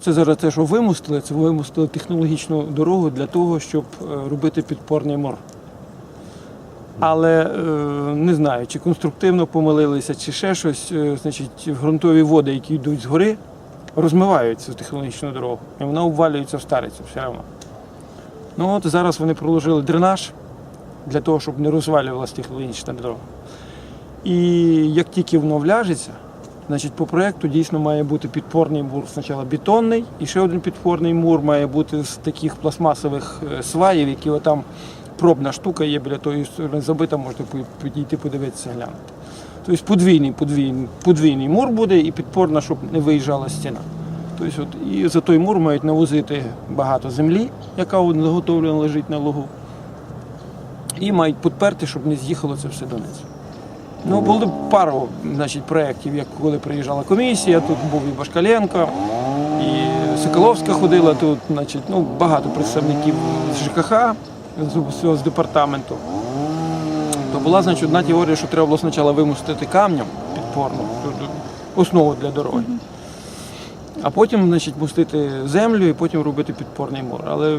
Це зараз те, що вимустили, це вимустили технологічну дорогу для того, щоб е, робити підпорний мор. Але е, не знаю, чи конструктивно помилилися, чи ще щось. Е, Значить, ґрунтові води, які йдуть згори, розмивають цю технологічну дорогу. І вона обвалюється в старицю все одно. Ну от зараз вони проложили дренаж для того, щоб не розвалювалася технологічна дорога. І як тільки воно вляжеться, значить по проєкту дійсно має бути підпорний мур спочатку бетонний, і ще один підпорний мур має бути з таких пластмасових е, сваїв, які отам пробна штука є біля тої сторони забита, можете підійти подивитися, глянути. Тобто подвійний, подвійний, подвійний мур буде і підпорна, щоб не виїжджала стіна. Тобто, от, і за той мур мають навозити багато землі, яка заготовлена лежить на лугу. І мають підперти, щоб не з'їхало це все донизу. Ну, було пару значить, проєктів, як коли приїжджала комісія, тут був і Башкаленко, і Соколовська ходила тут, значить, ну, багато представників з ЖКХ, з з департаменту. То була значить, одна теорія, що треба було спочатку вимостити камнем підпорну, основу для дороги. А потім значить, мостити землю і потім робити підпорний мур. Але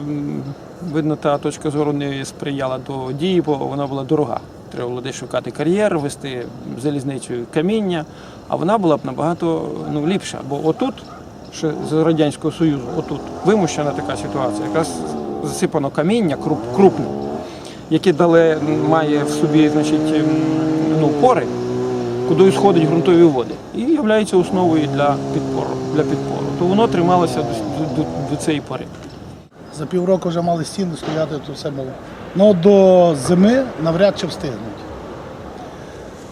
видно, та точка зору не сприяла до дії, бо вона була дорога. Треба було десь шукати кар'єр, вести залізницею каміння, а вона була б набагато ну, ліпша. Бо отут, ще з Радянського Союзу, отут вимущена така ситуація, якраз засипано каміння круп, крупне, яке дали, має в собі значить, ем, ну, пори, куди сходять ґрунтові води, і є основою для підпору. Для підпору. То воно трималося до, до, до цієї пори. За півроку вже мали стіни стояти, то все було. Ну до зими навряд чи встигнуть.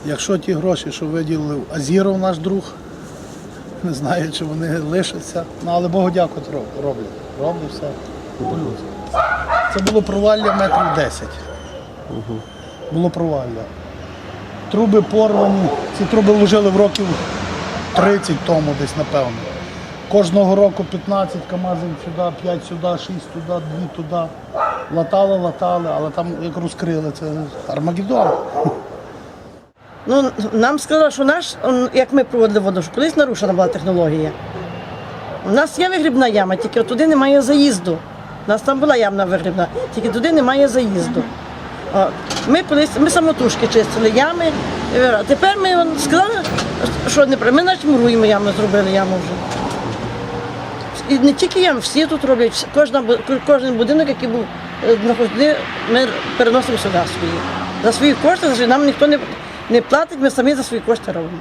Якщо ті гроші, що виділив Азіров, наш друг, не знаю, чи вони лишаться. Ну, але Богу дякувати роб- роблять. Роблять все. Це було провалля метрів 10. Було провалля. Труби порвані. Ці труби вложили в років 30 тому десь, напевно. Кожного року 15 КАМАЗів сюди, 5 сюди, 6 туди, 2 туди. Латали, латали, але там як розкрили, це Армагеддон. Ну, нам сказали, що наш, як ми проводили воду, що колись нарушена була технологія. У нас є вигрібна яма, тільки туди немає заїзду. У нас там була ямна вигрібна, тільки туди немає заїзду. Ми колись ми самотужки чистили ями, е, а тепер ми сказали, що не ми наче муруємо яму, зробили яму вже. І не тільки ям, всі тут роблять, кожна, кожен будинок, який був е, знаходний, ми переносимо сюди свої. За свої кошти, нам ніхто не, не платить, ми самі за свої кошти робимо.